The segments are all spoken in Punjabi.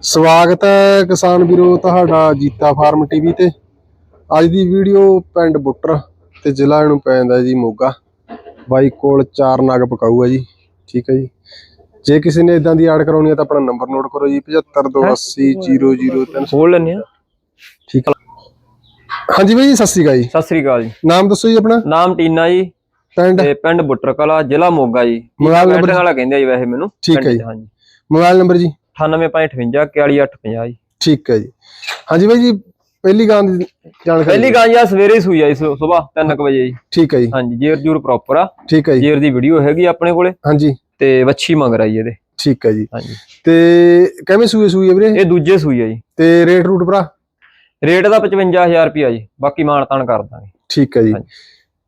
ਸਵਾਗਤ ਹੈ ਕਿਸਾਨ ਵੀਰੋ ਤੁਹਾਡਾ ਜੀਤਾ ਫਾਰਮ ਟੀਵੀ ਤੇ। ਅੱਜ ਦੀ ਵੀਡੀਓ ਪਿੰਡ ਬੁੱਟਰ ਤੇ ਜ਼ਿਲ੍ਹਾ ਇਹਨੂੰ ਪੈਂਦਾ ਜੀ ਮੋਗਾ। ਬਾਈ ਕੋਲ ਚਾਰ ਨਗ ਪਕਾਊ ਹੈ ਜੀ ਠੀਕ ਹੈ ਜੀ। ਜੇ ਕਿਸੇ ਨੇ ਇਦਾਂ ਦੀ ਆਰਡਰ ਕਰਾਉਣੀ ਹੈ ਤਾਂ ਆਪਣਾ ਨੰਬਰ ਨੋਟ ਕਰੋ ਜੀ 75280003 ਖੋਲ ਲੈਨੇ ਆ ਠੀਕ ਹੈ। ਹਾਂਜੀ ਬਾਈ ਸਤਿ ਸ਼੍ਰੀ ਅਕਾਲ ਜੀ। ਸਤਿ ਸ੍ਰੀ ਅਕਾਲ ਜੀ। ਨਾਮ ਦੱਸੋ ਜੀ ਆਪਣਾ? ਨਾਮ ਟੀਨਾ ਜੀ। ਪਿੰਡ? ਤੇ ਪਿੰਡ ਬੁੱਟਰ ਕਲਾ ਜ਼ਿਲ੍ਹਾ ਮੋਗਾ ਜੀ। ਮੋਬਾਈਲ ਨੰਬਰ ਵਾਲਾ ਕਹਿੰਦੇ ਆ ਜੀ ਵੈਸੇ ਮੈਨੂੰ। ਠੀਕ ਹੈ ਜੀ। ਹਾਂਜੀ। ਮੋਬਾਈਲ ਨੰਬਰ ਜੀ? 9858 41850 ਜੀ। ਠੀਕ ਹੈ ਜੀ। ਹਾਂਜੀ ਬਾਈ ਜੀ ਪਹਿਲੀ ਗਾਂ ਦੀ ਜਾਣਕਾਰੀ ਪਹਿਲੀ ਗਾਂ ਜੀ ਸਵੇਰੇ ਹੀ ਸੂਈ ਆ ਜੀ ਸਵੇਰ 3:00 ਵਜੇ ਜੀ। ਠੀਕ ਹੈ ਜੀ। ਹਾਂਜੀ ਜੇਰ ਜੂਰ ਪ੍ਰੋਪਰ ਆ। ਠੀਕ ਹੈ ਜੀ। ਜੇਰ ਦੀ ਵੀਡੀਓ ਹੈਗੀ ਆਪਣੇ ਕੋਲੇ। ਹਾਂਜੀ। ਤੇ ਵੱਛੀ ਮੰਗ ਰਹੀ ਇਹਦੇ। ਠੀਕ ਹੈ ਜੀ। ਹਾਂਜੀ। ਤੇ ਕਿਵੇਂ ਸੂਏ ਸੂਏ ਵੀਰੇ? ਇਹ ਦੂਜੇ ਸੂਈ ਆ ਜੀ। ਤੇ ਰੇਟ ਰੂਟ ਭਰਾ? ਰੇਟ ਦਾ 55000 ਰੁਪਿਆ ਜੀ। ਬਾਕੀ ਮਾਣ ਤਾਣ ਕਰ ਦਾਂਗੇ। ਠੀਕ ਹੈ ਜੀ।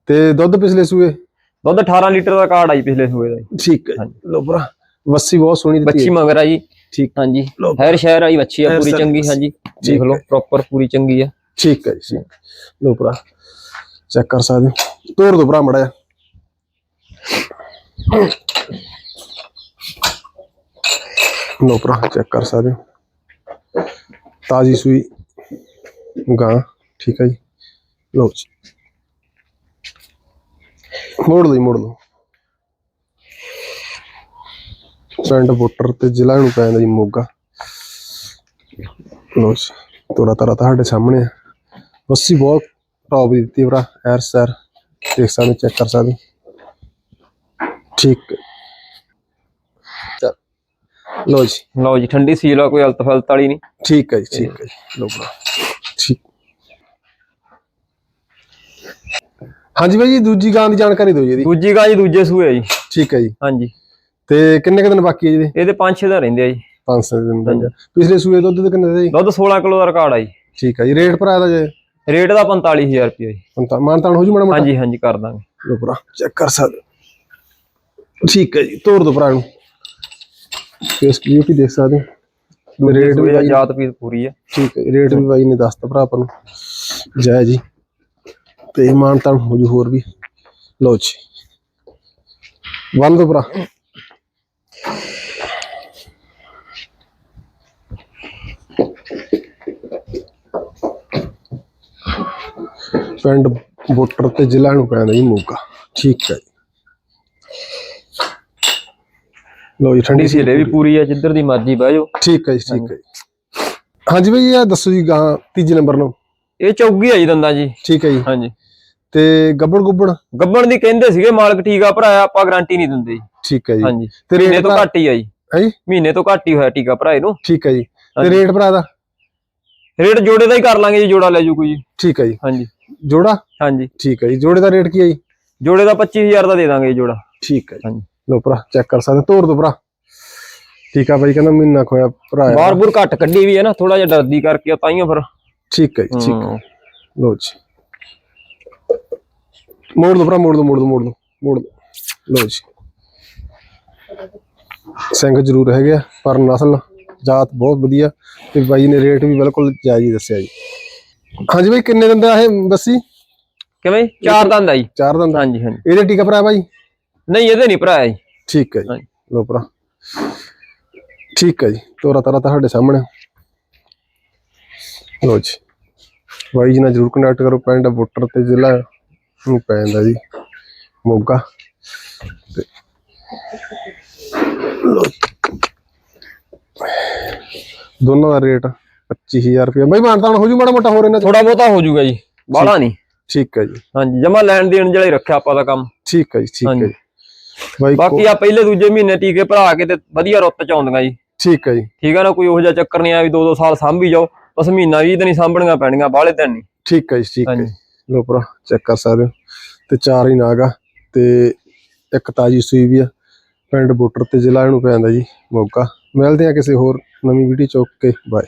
ਤੇ ਦੁੱਧ ਪਿਛਲੇ ਸੂਏ? ਦੁੱਧ 18 ਲੀਟਰ ਦਾ ਕਾਰਡ ਆ ਜੀ ਪਿਛਲੇ ਸੂਏ ਦਾ ਜੀ। ਠੀਕ ਹੈ। ਲੋ ਭਰਾ ਵੱਸੀ ਬਹੁਤ ਸੋਹਣੀ ਦਿੱਤੀ ਵੱਛੀ ਹੈ। ਮੰਗ ਰਹੀ ਜੀ। ਠੀਕ। ਹਾਂਜੀ। ਲਓ। ਹੈਰ ਸ਼ਹਿਰ ਵਾਲੀ ਵੱਛੀ ਆ ਹੈਰ ਪੂਰੀ ਸ਼ਹਿਰ ਚੰਗੀ ਹਾਂਜੀ। ਦੇਖ ਲਓ। ਪ੍ਰੋਪਰ ਪੂਰੀ ਚੰਗੀ ਆ। ਠੀਕ ਹੈ ਜੀ ਠੀਕ। ਲੋ ਭਰਾ ਚੈੱਕ ਕਰ ਸਕਦੇ ਹੋ। ਤੋੜ ਦੋ ਭਰਾ ਮੜਾ ਲੋ ਭਰਾ ਚੈੱਕ ਕਰ ਸਕਦੇ ਹੋ। ਤਾਜੀ ਸੂਈ ਗਾਂ ਠੀਕ ਹੈ ਜੀ। ਲੋ ਜੀ। ਮੋੜ ਲਈ ਮੋੜ ਲਓ। ਪਿੰਡ ਬੁੱਟਰ ਤੇ ਜ਼ਿਲ੍ਹਾ ਨੂੰ ਪੈਂਦਾ ਜੀ ਮੋਗਾ। ਲੋ ਜੀ ਤੋਰਾ ਤਾਰਾ ਤੁਹਾਡੇ ਸਾਹਮਣੇ ਬੱਸੀ ਬਹੁਤ ਟੌਪ ਦੀ ਦਿੱਤੀ ਭਰਾ ਐਰ ਸਰ। ਦੇਖ ਸਕਦੇ ਚੈੱਕ ਕਰ ਸਕਦੇ। ਠੀਕ। ਲੋ ਜੀ। ਲਓ ਜੀ ਠੰਡੀ ਸੀਲ ਆ ਕੋਈ ਹਲਤ ਫਲਤ ਵਾਲੀ ਨਹੀਂ। ਠੀਕ ਹੈ ਜੀ ਠੀਕ ਹੈ ਜੀ। ਲੋ ਭਰਾ। ਠੀਕ। ਹਾਂਜੀ ਭਾਈ ਜੀ ਦੂਜੀ ਗਾਂ ਦੀ ਜਾਣਕਾਰੀ ਦਿਓ ਜੀ ਇਹਦੀ। ਦੂਜੀ ਗਾਂ ਜੀ ਦੂਜੇ ਸੂਏ ਜੀ। ਠੀਕ ਹੈ ਜੀ। ਹਾਂਜੀ। ਤੇ ਕਿੰਨੇ ਕੁ ਦਿਨ ਬਾਕੀ ਹੈ ਜੀ ਇਹਦੇ? ਇਹਦੇ 5-6 ਦਿਨ ਰਹਿੰਦੇ ਆ ਜੀ। 500 ਦਿਨ ਰਹਿੰਦੇ ਆ। ਪਿਛਲੇ ਸੂਏ ਦੁੱਧ ਦੇ ਕਿੰਨੇ ਦੇ ਜੀ? ਦੁੱਧ 16 ਕਿਲੋ ਦਾ ਰਿਕਾਰਡ ਆ ਜੀ। ਠੀਕ ਹੈ ਜੀ। ਰੇਟ ਭਰਾ ਦਾ ਜੇ? ਰੇਟ ਦਾ 45000 ਰੁਪਏ ਜੀ। ਹੁਣ ਤਾਂ ਮਾਨਤਾਨ ਹੋ ਜੂ ਮਾੜਾ ਮੋਟਾ? ਹਾਂਜੀ ਹਾਂਜੀ ਕਰ ਦਾਂਗੇ। ਲੋ ਭਰਾ ਚੈੱਕ ਕਰ ਸਕਦੇ ਹੋ। ਠੀਕ ਹੈ ਜੀ ਤੋੜ ਦੋ ਭਰਾ ਨੂੰ ਫੇਸ ਬਿਊਟੀ ਦੇਖ ਸਕਦੇ ਹੋ। ਰੇਟ ਵੀ ਆ, ਬਾਈ ਜਾਤ ਪੀਸ ਪੂਰੀ ਆ। ਠੀਕ ਹੈ ਰੇਟ ਵੀ ਬਾਈ ਨੇ ਦੱਸਤਾ ਭਰਾ ਆਪਾਂ ਨੂੰ। ਜੈ ਜੀ। ਤੇ ਮਾਨਤਾਨ ਹੋ ਜੂ ਹੋਰ ਵੀ। ਲੋ ਜੀ। ਬੰਦ ਦੋ ਭਰਾ। ਪਿੰਡ ਬੋਟਰ ਤੇ ਜ਼ਿਲ੍ਹਾ ਨੂੰ ਪੈਂਦਾ ਜੀ ਮੋਗਾ ਠੀਕ ਹੈ ਜੀ। ਲੋ ਜੀ ਠੰਡੀ ਸੀ ਵੀ ਪੂਰੀ। ਆ ਜਿੱਧਰ ਦੀ ਮਰਜ਼ੀ ਬਹਿ ਜਾਓ। ਠੀਕ ਹੈ ਜੀ ਠੀਕ ਹੈ ਹਾਂਜੀ। ਬਈ ਇਹ ਦੱਸੋ ਜੀ ਗਾਂ ਤੀਜੇ ਨੰਬਰ ਨੂੰ। ਇਹ ਚੌਗੀ ਆ ਜੀ ਦੰਦਾਂ ਜੀ। ਠੀਕ ਹੈ ਜੀ। ਹਾਂਜੀ। ਤੇ ਗੱਬੜ ਗੁੱਬੜ ਗੱਬਣ ਦੀ ਕਹਿੰਦੇ ਸੀਗੇ ਮਾਲਕ ਠੀਕ ਆ ਭਰਾ ਆਪਾਂ ਗਾਰੰਟੀ ਨਹੀਂ ਦਿੰਦੇ ਜੀ। ਠੀਕ ਹੈ ਜੀ। ਹਾਂਜੀ। ਤੇ ਮਹੀਨੇ ਰੇਟ ਤੋਂ ਘੱਟ ਹੀ ਆ ਜੀ। ਹੈ ਜੀ। ਮਹੀਨੇ ਤੋਂ ਘੱਟ ਹੀ ਹੋਇਆ ਟੀਕਾ ਭਰਾ ਇਹਨੂੰ। ਠੀਕ ਹੈ ਜੀ। ਤੇ। ਰੇਟ ਭਰਾ ਦਾ? ਰੇਟ ਜੋੜੇ ਦਾ ਹੀ ਕਰ ਲਾਂਗੇ ਜੀ ਜੋੜਾ ਲੈ ਜੂ ਕੋਈ। ਜੀ ਠੀਕ ਹੈ ਜੀ। ਹਾਂਜੀ। ਜੋੜਾ? ਹਾਂਜੀ। ਠੀਕ ਹੈ ਜੀ। ਜੋੜੇ ਦਾ ਰੇਟ ਕੀ ਹੈ ਜੀ? ਜੋੜੇ ਦਾ 25000 ਦਾ ਦੇ ਦਾਂਗੇ ਜੀ ਜੋੜਾ। ਠੀਕ ਹੈ ਜੀ। ਹਾਂਜੀ। ਲੋ ਭਰਾ ਚੈੱਕ ਕਰ ਸਕਦੇ ਤੋੜ ਦੋ ਭਰਾ। ਠੀਕ ਆ ਬਾਈ ਕਹਿੰਦਾ ਮਹੀਨਾ ਖੋਇਆ ਭਰਾ ਹੈ। ਬਾਹਰ ਬੁਰ ਘੱਟ ਕੱਢੀ ਵੀ ਹੈ ਨਾ ਥੋੜਾ ਜਿਹਾ ਡਰਦੀ ਕਰਕੇ ਤਾਈਓ ਫਿਰ। ਠੀਕ ਹੈ ਜੀ ਠੀਕ ਹੈ। ਲੋ ਜੀ। ਮੋੜ ਦੋ ਭਰਾ ਮੋੜ ਦੋ ਮੋੜ ਦੋ ਮੋੜ ਦੋ ਮੋੜ ਦੋ। ਲੋ ਜੀ। ਸਿੰਘ ਜ਼ਰੂਰ ਹੈਗੇ ਆ ਪਰ ਨਸਲ ਜਾਤ ਬਹੁਤ ਵਧੀਆ। ਤੇ ਬਾਈ ਨੇ ਰੇਟ ਵੀ ਬਿਲਕੁਲ ਜਾਇਜ਼ ਦੱਸਿਆ ਜੀ। ਹਾਂਜੀ ਬਾਈ ਕਿੰਨੇ ਦਿਨ ਦਾ ਇਹ ਬੱਸੀ ਕਿਵੇਂ? ਚਾਰ ਦੰਦ ਆ ਜੀ। ਚਾਰ ਦਿਨ ਦਾ। ਹਾਂਜੀ ਹਾਂਜੀ। ਇਹਦੇ ਟੀਕਾ ਭਰਾ ਬਾਈ? ਨਹੀਂ ਇਹਦੇ ਨਹੀਂ ਭਰਾ ਜੀ। ਠੀਕ ਹੈ ਜੀ। ਲੋ ਭਰਾ। ਠੀਕ ਹੈ ਜੀ। ਤੋਰਾ ਤਾਰਾ ਤੁਹਾਡੇ ਸਾਹਮਣੇ। ਲੋ ਜੀ। ਬਾਈ ਜੀ ਨਾਲ ਜਰੂਰ ਕੰਟੈਕਟ ਕਰੋ ਪਿੰਡ ਬੁੱਟਰ ਤੇ ਜ਼ਿਲ੍ਹਾ ਨੂੰ ਪੈ ਜਾਂਦਾ ਜੀ। ਮੋਗਾ। ਦੋਨਾਂ ਦਾ ਰੇਟ 25000 ਰੁਪਏ ਬਾਈ ਮਾਨਤਾਨ ਹੋ ਜੂ ਮਾੜਾ ਮੋਟਾ ਹੋਰ ਇਹਨਾਂ ਚ ਥੋੜਾ ਬਹੁਤਾ ਹੋ ਜਾਊਗਾ ਜੀ ਬਾਹਲਾ ਨਹੀਂ। ਠੀਕ ਹੈ ਜੀ। ਹਾਂਜੀ ਜਮਾ ਲੈਣ ਦੇਣ ਜਿਹੜਾ ਹੀ ਰੱਖਿਆ ਆਪਾਂ ਦਾ ਕੰਮ। ਠੀਕ ਹੈ ਜੀ ਠੀਕ ਹੈ। ਜੀ। ਬਾਕੀ ਆ ਪਹਿਲੇ ਦੂਜੇ ਮਹੀਨੇ ਟੀਕੇ ਭਰਾ ਕੇ ਤੇ ਵਧੀਆ ਰੁੱਤ ਚ ਆਉਂਦੀਆਂ ਜੀ। ਠੀਕ ਹੈ ਜੀ। ਠੀਕ ਆ ਨਾ ਕੋਈ ਉਹੋ ਜਿਹਾ ਚੱਕਰ ਨਹੀਂ ਆ ਵੀ ਦੋ ਦੋ ਸਾਲ ਸਾਂਭੀ ਜਾਓ ਬਸ ਮਹੀਨਾ ਵੀ ਦਿਨ ਹੀ ਸਾਂਭਣੀਆਂ ਪੈਣੀਆਂ ਬਾਹਲੇ ਦਿਨ ਨਹੀਂ। ਠੀਕ ਹੈ ਜੀ ਠੀਕ ਹੈ। ਲੋ ਭਰਾ ਚੈੱਕ ਕਰ ਸਕਦੇ ਹੋ। ਤੇ ਚਾਰ ਹੀ ਨਾਗ ਤੇ ਇੱਕ ਤਾਜੀ ਸੂਈ ਵੀ ਆ। ਪਿੰਡ ਬੁੱਟਰ ਤੇ ਜ਼ਿਲ੍ਹਾ ਇਹਨੂੰ ਪੈਂਦਾ ਜੀ ਮੋਗਾ। ਮਿਲਦੇ ਆ ਕਿਸੇ ਹੋਰ ਨਵੀਂ ਵੀਡੀਓ ਚੁੱਕ ਕੇ ਬਾਏ